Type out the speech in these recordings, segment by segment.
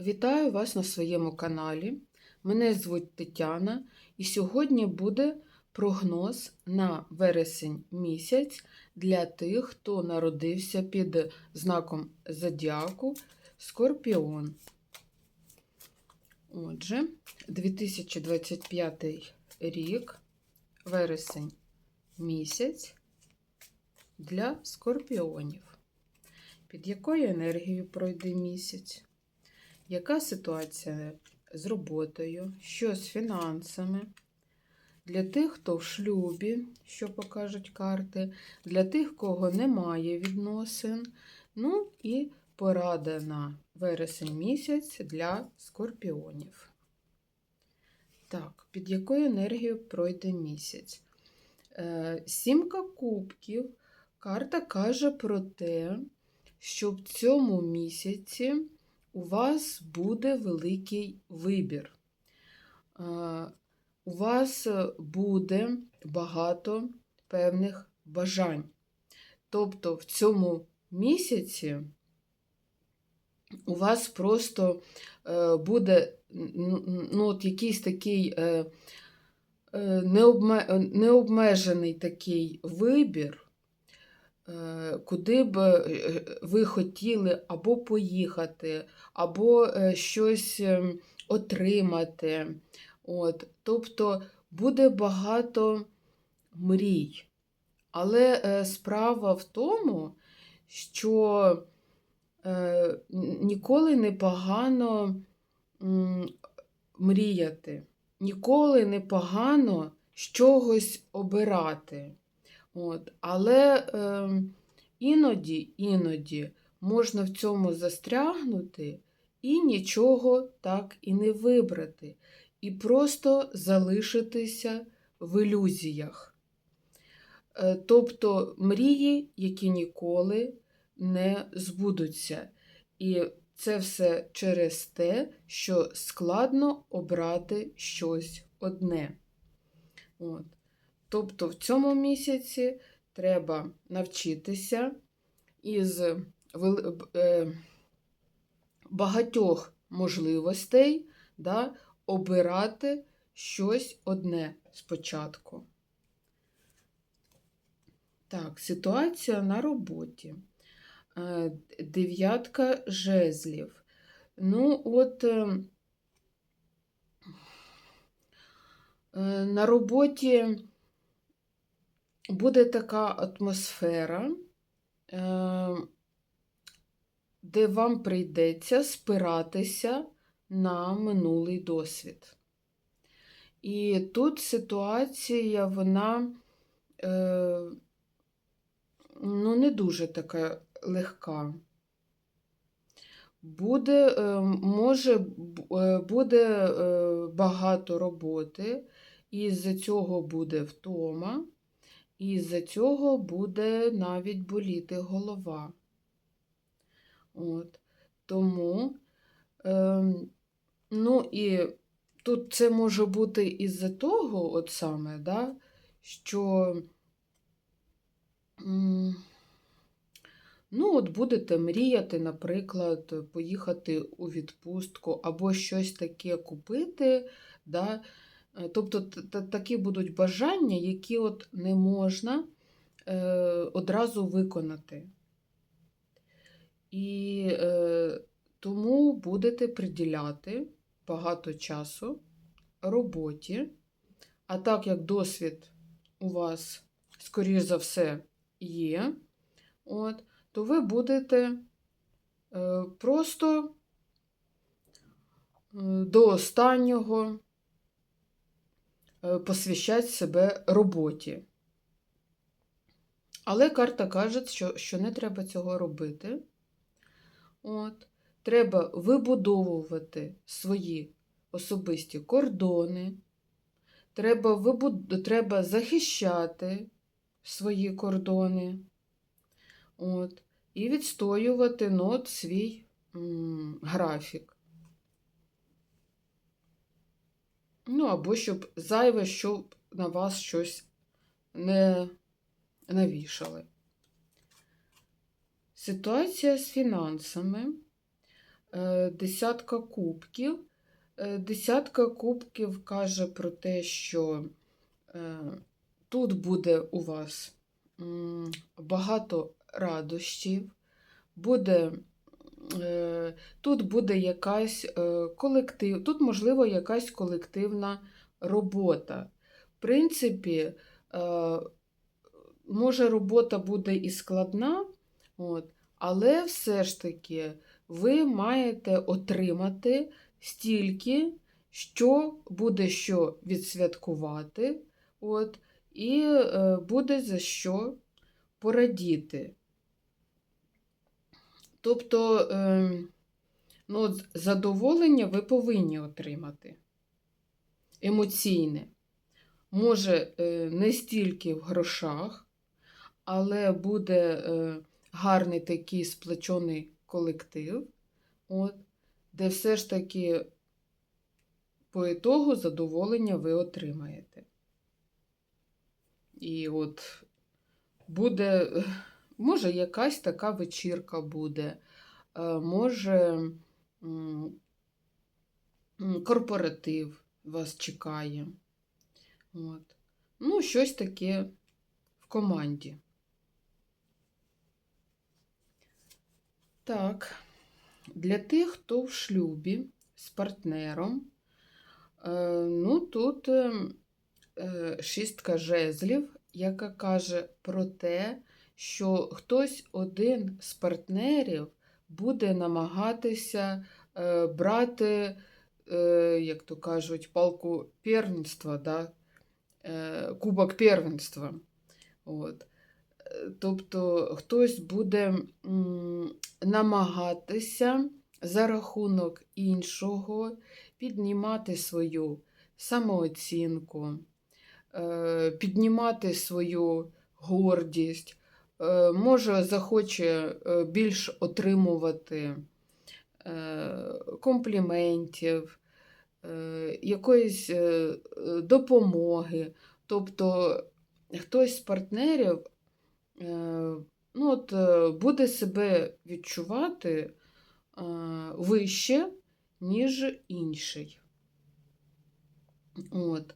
Вітаю вас на своєму каналі. Мене звуть Тетяна, і сьогодні буде прогноз на вересень місяць для тих, хто народився під знаком Зодіаку Скорпіон. Отже, 2025 рік, вересень місяць для скорпіонів. Під якою енергією пройде місяць? Яка ситуація з роботою? Що з фінансами? Для тих, хто в шлюбі, що покажуть карти, для тих, кого немає відносин. Ну і порада на вересень місяць для скорпіонів. Так, під якою енергією пройде місяць? Е, Сімка кубків. Карта каже про те, що в цьому місяці у вас буде великий вибір. Е, У вас буде багато певних бажань. Тобто в цьому місяці у вас просто е, буде ну, от якийсь такий е, необме- необмежений такий вибір, куди б е, ви хотіли або поїхати, або е, щось е, отримати. От. Тобто буде багато мрій. Але е, справа в тому, що е, ніколи не погано мріяти, ніколи не погано з чогось обирати. От. Але е, іноді, іноді можна в цьому застрягнути і нічого так і не вибрати, і просто залишитися в ілюзіях. Е, Тобто мрії, які ніколи не збудуться. І це все через те, що складно обрати щось одне. От. Тобто в цьому місяці треба навчитися із б- е, багатьох можливостей да, обирати щось одне спочатку. Так, ситуація на роботі. Е, Дев'ятка жезлів. Ну, от е, е, на роботі буде така атмосфера, е, де вам прийдеться спиратися на минулий досвід. І тут ситуація, вона е, ну, не дуже така легка. Буде, е, може, буде багато роботи, і з-за цього буде втома, і з-за цього буде навіть боліти голова. От. Тому, е, ну і тут це може бути із-за того, от саме, да, що ну, от будете мріяти, наприклад, поїхати у відпустку або щось таке купити. Да, Тобто т- т- такі будуть бажання, які от не можна е, одразу виконати. І е, тому будете приділяти багато часу роботі. А так як досвід у вас, скоріш за все, є, от, то ви будете е, просто е, до останнього е, посвящати себе роботі. Але карта каже, що, що не треба цього робити. От. Треба вибудовувати свої особисті кордони. Треба, вибуд... треба захищати свої кордони. От. І відстоювати ну, свій м, графік. Ну, або щоб зайве, щоб на вас щось не навішали. Ситуація з фінансами. е, десятка кубків. Е, Десятка кубків каже про те, що е, тут буде у вас багато радощів, буде, тут буде якась е, колектив, тут, можливо, якась колективна робота. В принципі, е, може, робота буде і складна, але все ж таки ви маєте отримати стільки, що буде що відсвяткувати, от, і е, буде за що порадіти. Тобто, е, ну, задоволення ви повинні отримати. Емоційне. Може, е, не стільки в грошах, але буде е, гарний такий сплечений колектив, от, де все ж таки по ітогу задоволення ви отримаєте. І от буде, е, може, якась така вечірка буде, е, може, корпоратив вас чекає. От. Ну, щось таке в команді. Так, для тих, хто в шлюбі з партнером, е, ну тут е, е, шістка жезлів, яка каже про те, що хтось один з партнерів буде намагатися е, брати, е, як то кажуть, палку первенства, да? е, кубок первенства. От. Тобто хтось буде намагатися за рахунок іншого піднімати свою самооцінку, піднімати свою гордість, може захоче е, більш отримувати е, компліментів, е, якоїсь е, е, допомоги. Тобто хтось з партнерів е, ну, от, е, буде себе відчувати е, вище, ніж інший. От.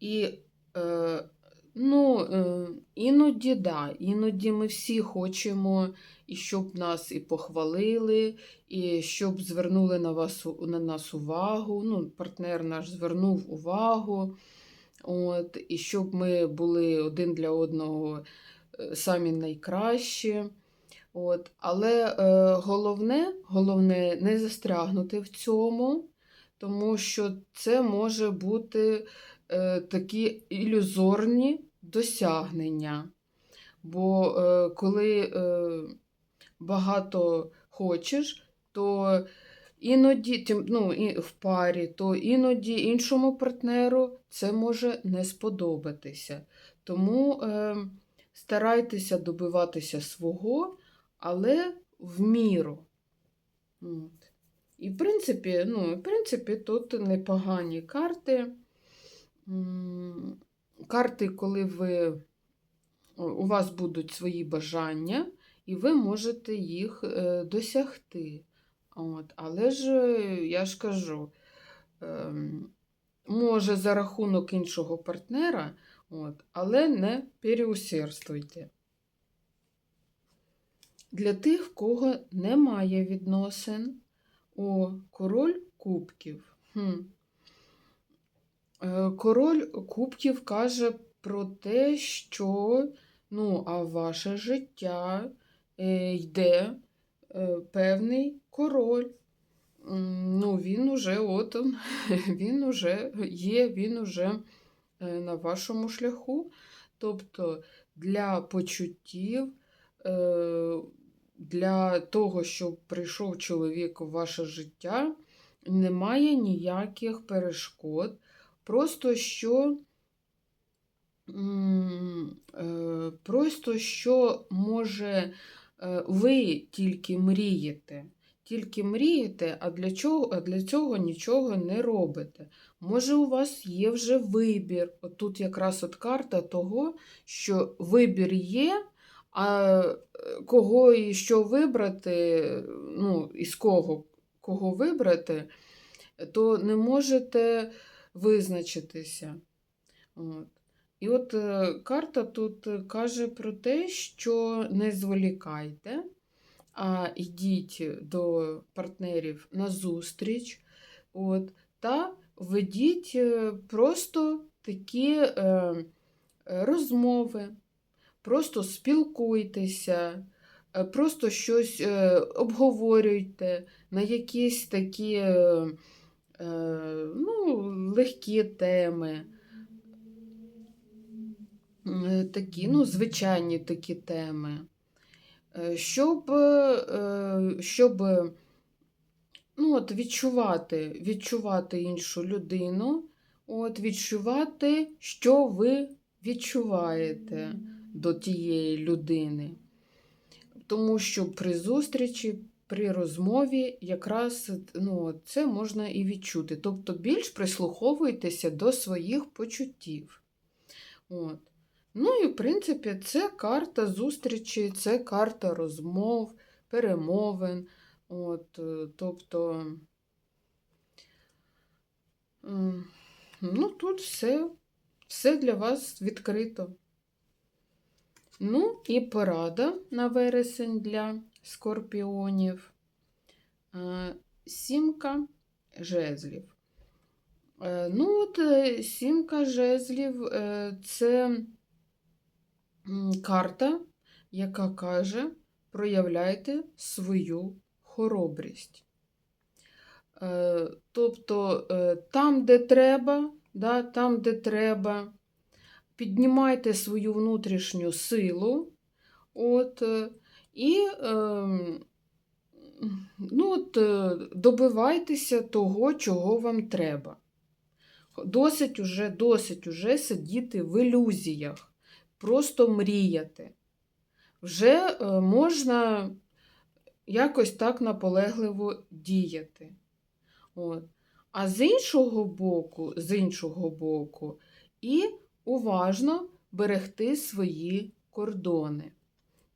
І е, ну, е, іноді, да, іноді ми всі хочемо, і щоб нас і похвалили, і щоб звернули на, вас, на нас увагу. Ну, партнер наш звернув увагу. От, і щоб ми були один для одного е, самі найкращі. От. Але е, головне, головне не застрягнути в цьому, тому що це може бути такі ілюзорні досягнення. Бо е, коли е, багато хочеш, то іноді ну, в парі, то іноді іншому партнеру це може не сподобатися. Тому е, старайтеся добиватися свого, але в міру. От. І, в принципі, ну, в принципі, тут непогані карти. Карти, коли ви, у вас будуть свої бажання, і ви можете їх е, досягти. От. Але ж, е, я ж кажу, ем, може за рахунок іншого партнера, от, але не переусердствуйте. Для тих, в кого немає відносин, о, король кубків. Хм. Е, Король кубків каже про те, що ну, а в ваше життя е, йде е, певний король. Ну, він уже от он, він уже є, він уже на вашому шляху. Тобто для почуттів, для того, щоб прийшов чоловік у ваше життя, немає ніяких перешкод. Просто що, е, просто що може е, ви тільки мрієте. Тільки мрієте, а для чого, а для цього нічого не робите. Може, у вас є вже вибір. От тут якраз от карта того, що вибір є, а е, кого і що вибрати, ну, із кого, кого вибрати, то не можете визначитися. От. І от е, карта тут каже про те, що не зволікайте, а йдіть до партнерів на зустріч, от, та ведіть е, просто такі е, розмови, просто спілкуйтеся, е, просто щось обговорюйте на якісь такі ну, легкі теми. Е, Такі, ну, звичайні такі теми. Е, Щоб, е, щоб ну, от, відчувати, відчувати іншу людину, от, відчувати, що ви відчуваєте до тієї людини. Тому що при зустрічі, при розмові якраз ну, це можна і відчути. Тобто більш прислуховуйтеся до своїх почуттів. От. Ну і, в принципі, це карта зустрічі, це карта розмов, перемовин. От, е, тобто, ну, тут все, все для вас відкрито. Ну, і порада на вересень для скорпіонів. Е, Сімка жезлів. Е, Ну, от е, сімка жезлів це карта, яка каже, проявляйте свою хоробрість. Тобто там, де треба, да, там, де треба, піднімайте свою внутрішню силу, от, і ем, ну, от, е, добивайтеся того, чого вам треба. Досить уже, досить уже сидіти в ілюзіях, просто мріяти. Вже е, можна якось так наполегливо діяти. От. А з іншого боку, з іншого боку, і уважно берегти свої кордони.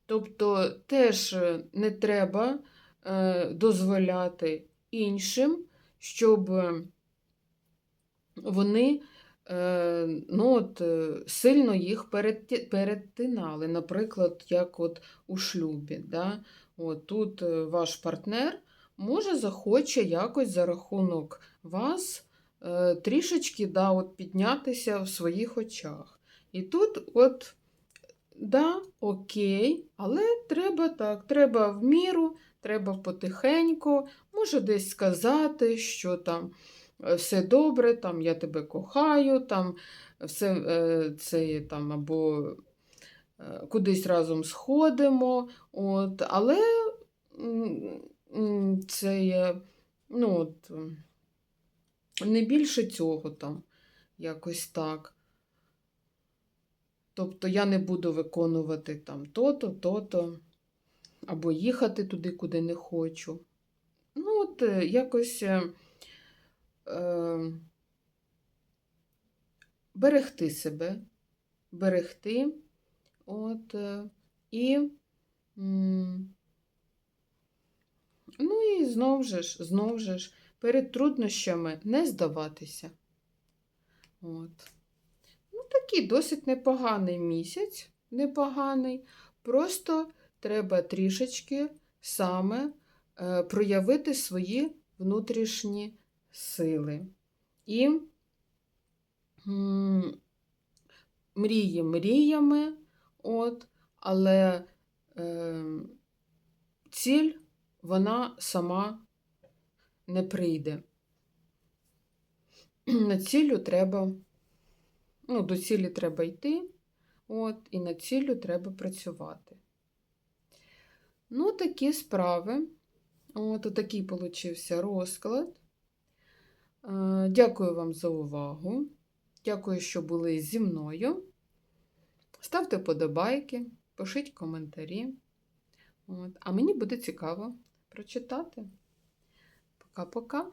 Тобто теж е, не треба е, дозволяти іншим, щоб е, вони ну, от, сильно їх перетинали. Наприклад, як от у шлюбі. Да? От, тут ваш партнер може захоче якось за рахунок вас трішечки да, от, піднятися в своїх очах. І тут, от, да, окей, але треба так, треба в міру, треба потихеньку, може десь сказати, що там е, все добре, там я тебе кохаю, там все е, це там або е, кудись разом сходимо. От, але це є, ну, от, не більше цього там, якось так. Тобто я не буду виконувати там то-то, то-то, або їхати туди, куди не хочу. Ну, от е, якось е, е, берегти себе, берегти, от, е, і, ну і знов же ж, знов же ж, перед труднощами не здаватися. От. Такий досить непоганий місяць, непоганий. Просто треба трішечки саме е, проявити свої внутрішні сили. І мрії мріями, от, але е, ціль вона сама не прийде. На цілю треба, ну, до цілі треба йти, от, і на цілю треба працювати. Ну, такі справи. От такий получився розклад. Е, Дякую вам за увагу. Дякую, що були зі мною. Ставте вподобайки, пишіть коментарі. От. А мені буде цікаво прочитати. Пока-пока.